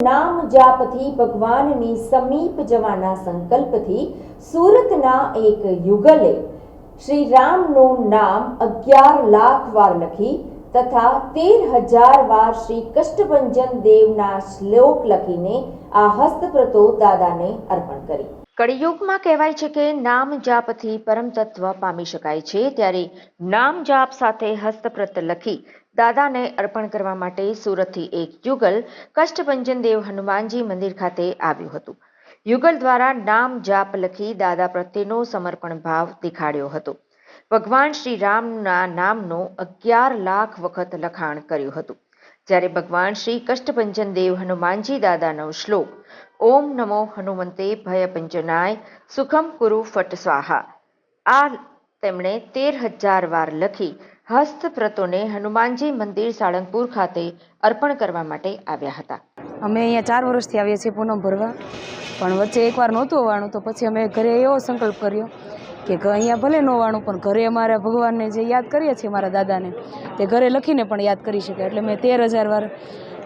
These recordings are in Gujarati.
નામ જાપથી ભગવાનની સમીપ જવાના સંકલ્પથી સુરતના એક યુગલે શ્રી રામનું નામ અગિયાર લાખ વાર લખી તથા તેર હજાર વાર શ્રી કષ્ટભંજન દેવના શ્લોક લખીને આ હસ્તપ્રતો દાદાને અર્પણ કરી. કળિયુગમાં કહેવાય છે કે નામ જાપથી પરમ તત્વ પામી શકાય છે. ત્યારે નામ જાપ સાથે હસ્તપ્રત લખી દાદાને અર્પણ કરવા માટે સુરતથી એક યુગલ કષ્ટભંજન દેવ હનુમાનજી મંદિર ખાતે આવ્યું હતું. યુગલ દ્વારા નામ જાપ લખી દાદા પ્રત્યેનો સમર્પણ ભાવ દેખાડ્યો હતો. ભગવાન શ્રી રામના નામનો અગિયાર લાખ વખત લખાણ કર્યું હતું. જ્યારે ભગવાન શ્રી કષ્ટભંજન દેવ હનુમાનજી દાદાનો શ્લોક, ઓમ નમો હનુમંતે ભયપંજનાય સુખમ કુરુ ફટ સ્વાહા, આ તેમણે તેર હજાર વાર લખી હસ્તપ્રતોને હનુમાનજી મંદિર સાળંગપુર ખાતે અર્પણ કરવા માટે આવ્યા હતા. અમે અહીંયા ચાર વર્ષથી આવીએ છીએ પૂનમ ભરવા. પણ વચ્ચે એકવાર નહોતું વાણું તો પછી અમે ઘરે એવો સંકલ્પ કર્યો કે અહીંયા ભલે ન વાણું પણ ઘરે અમારા ભગવાનને જે યાદ કરીએ છીએ મારા દાદાને તે ઘરે લખીને પણ યાદ કરી શકે. એટલે મેં તેર હજાર વાર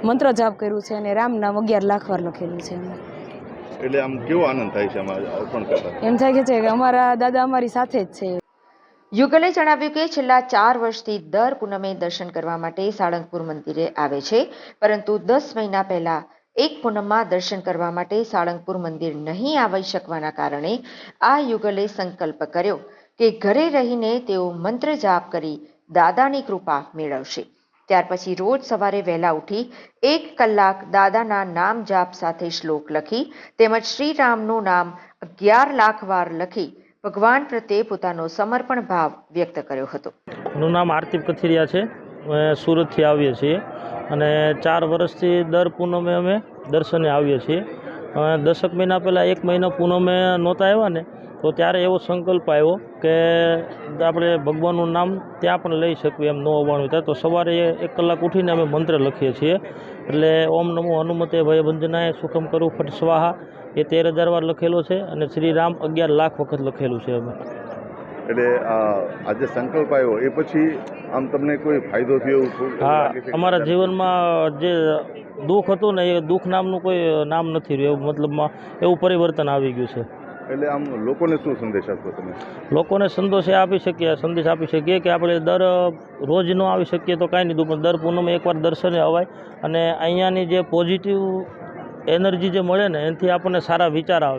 મંત્ર જાપ કર્યું છે અને રામ નામ અગિયાર લાખ વાર લખેલું છે એટલે આમ કેવો આનંદ થાય છે આમાં અર્પણ કરતા? એમ થાય કે છે કે અમારા દાદા અમારી સાથે જ છે. યુગલે જણાવ્યું કે છેલ્લા ચાર વર્ષથી દર પૂનમે દર્શન કરવા માટે સાળંગપુર મંદિરે આવે છે, પરંતુ દસ મહિના પહેલા એક પૂનમમાં દર્શન કરવા માટે સાળંગપુર મંદિર નહીં આવી શકવાના કારણે આ યુગલે સંકલ્પ કર્યો કે ઘરે રહીને તેઓ મંત્ર જાપ કરી દાદાની કૃપા મેળવશે. ત્યાર પછી રોજ સવારે વહેલા ઉઠી એક કલાક દાદાના નામ જાપ સાથે શ્લોક લખી તેમજ શ્રીરામનું નામ અગિયાર લાખ વાર લખી ભગવાન પ્રત્યે પોતાનો સમર્પણ ભાવ વ્યક્ત કર્યો હતો. એનું નામ આરતી કથિરિયા છે. સુરતથી આવીએ છીએ અને ચાર વર્ષથી દર પૂનમે અમે દર્શને આવીએ છીએ. દશક મહિના પહેલાં એક મહિનો પૂનમે નહોતા આવ્યા ને, તો ત્યારે એવો સંકલ્પ આવ્યો કે આપણે ભગવાનનું નામ ત્યાં પણ લઈ શકીએ એમ ન હોવાનું થાય. તો સવારે એક કલાક ઉઠીને અમે મંત્ર લખીએ છીએ. એટલે ઓમ નમો હનુમતે ભયભંજનાય સુખમ કરું ફટ સ્વાહા. એ તેર હજાર વાર લખેલો છે અને શ્રી રામ અગિયાર લાખ વખત લખેલું છે અમે. એટલે આ આજે સંકલ્પ આવ્યો. એ પછી આમ તમને કોઈ ફાયદો થયો હા અમારા જીવનમાં જે દુઃખ હતું ને એ દુઃખ નામનું કોઈ નામ નથી રહ્યું. એવું મતલબમાં એવું પરિવર્તન આવી ગયું છે. એટલે આમ લોકોને શું સંદેશ આપશો તમે? લોકોને સંદેશ એ આપી શકીએ સંદેશ આપી શકીએ કે આપણે દર રોજ ન આવી શકીએ તો કાંઈ નહીં પણ દર પૂનમે એકવાર દર્શને અવાય. અને અહીંયાની જે પોઝિટિવ એનર્જી જે મળે ને એનાથી આપણને સારા વિચાર આવે.